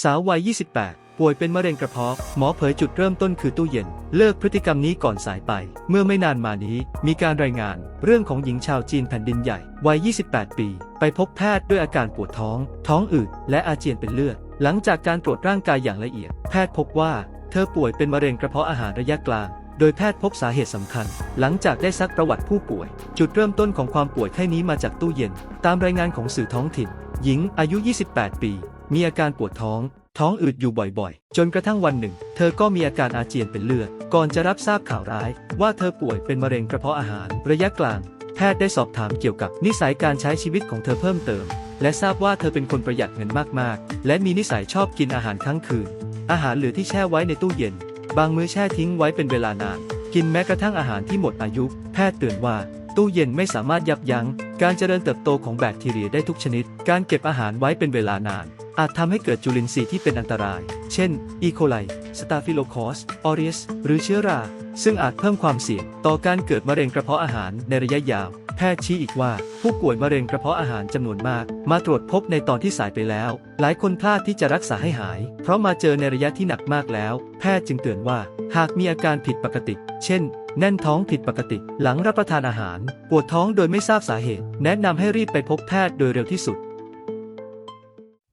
สาววัย 28 ป่วยเป็นมะเร็งกระเพาะ หมอเผยจุดเริ่มต้นคือตู้เย็น เลิกพฤติกรรมนี้ก่อนสายไป เมื่อไม่นานมานี้ มีการรายงาน เรื่องของหญิงชาวจีนแผ่นดินใหญ่ วัย 28 ปี ไปพบแพทย์ด้วยอาการปวดท้อง ท้องอืด และอาเจียนเป็นเลือด หลังจากการตรวจร่างกายอย่างละเอียด แพทย์พบว่า เธอป่วยเป็นมะเร็งกระเพาะอาหารระยะกลางโดยแพทย์พบสาเหตุสำคัญ หลังจากได้ซักประวัติผู้ป่วย จุดเริ่มต้นของความป่วยไข้นี้มาจากตู้เย็น ตามรายงานของสื่อท้องถิ่น หญิงอายุ 28 ปี มีอาการปวดท้อง ท้องอืดอยู่บ่อยๆ จนกระทั่งวันหนึ่ง เธอก็มีอาการอาเจียนเป็นเลือด ก่อนจะรับทราบข่าวร้าย ว่าเธอป่วยเป็นมะเร็งกระเพาะอาหาร ระยะกลาง แพทย์ได้สอบถามเกี่ยวกับนิสัยการใช้ชีวิตของเธอเพิ่มเติม และทราบว่าเธอเป็นคนประหยัดเงินมากๆ และมีนิสัยชอบกินอาหารค้างคืน อาหารเหลือที่แช่ไว้ในตู้เย็น บางมื้อแช่ทิ้งไว้เป็นเวลานาน กินแม้กระทั่งอาหารที่หมดอายุ แพทย์เตือนว่าตู้เย็นไม่สามารถยับยั้ง การเจริญเติบโตของแบคทีเรียได้ทุกชนิด การเก็บอาหารไว้เป็นเวลานาน อาจทำให้เกิดจุลินทรีย์ที่เป็นอันตราย เช่น อีโคไล สตาฟิโลโคสออรียสหรือเชื้อรา ซึ่งอาจเพิ่มความเสี่ยง ต่อการเกิดมะเร็งกระเพาะอาหารในระยะยาว แพทย์ชี้อีกว่า ผู้ป่วยมะเร็งกระเพาะอาหารจำนวนมาก มาตรวจพบในตอนที่สายไปแล้ว หลายคนพลาดที่จะรักษาให้หาย เพราะมาเจอในระยะที่หนักมากแล้ว แพทย์จึงเตือนว่า หากมีอาการผิดปกติ เช่นแน่นท้องผิดปกติ หลังรับประทานอาหาร ปวดท้องโดยไม่ทราบสาเหตุ แนะนำให้รีบไปพบแพทย์โดยเร็วที่สุด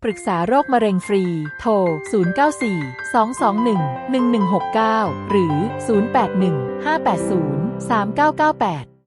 ปรึกษาโรคมะเร็งฟรี โทร 094 221 1169 หรือ 081 580 3998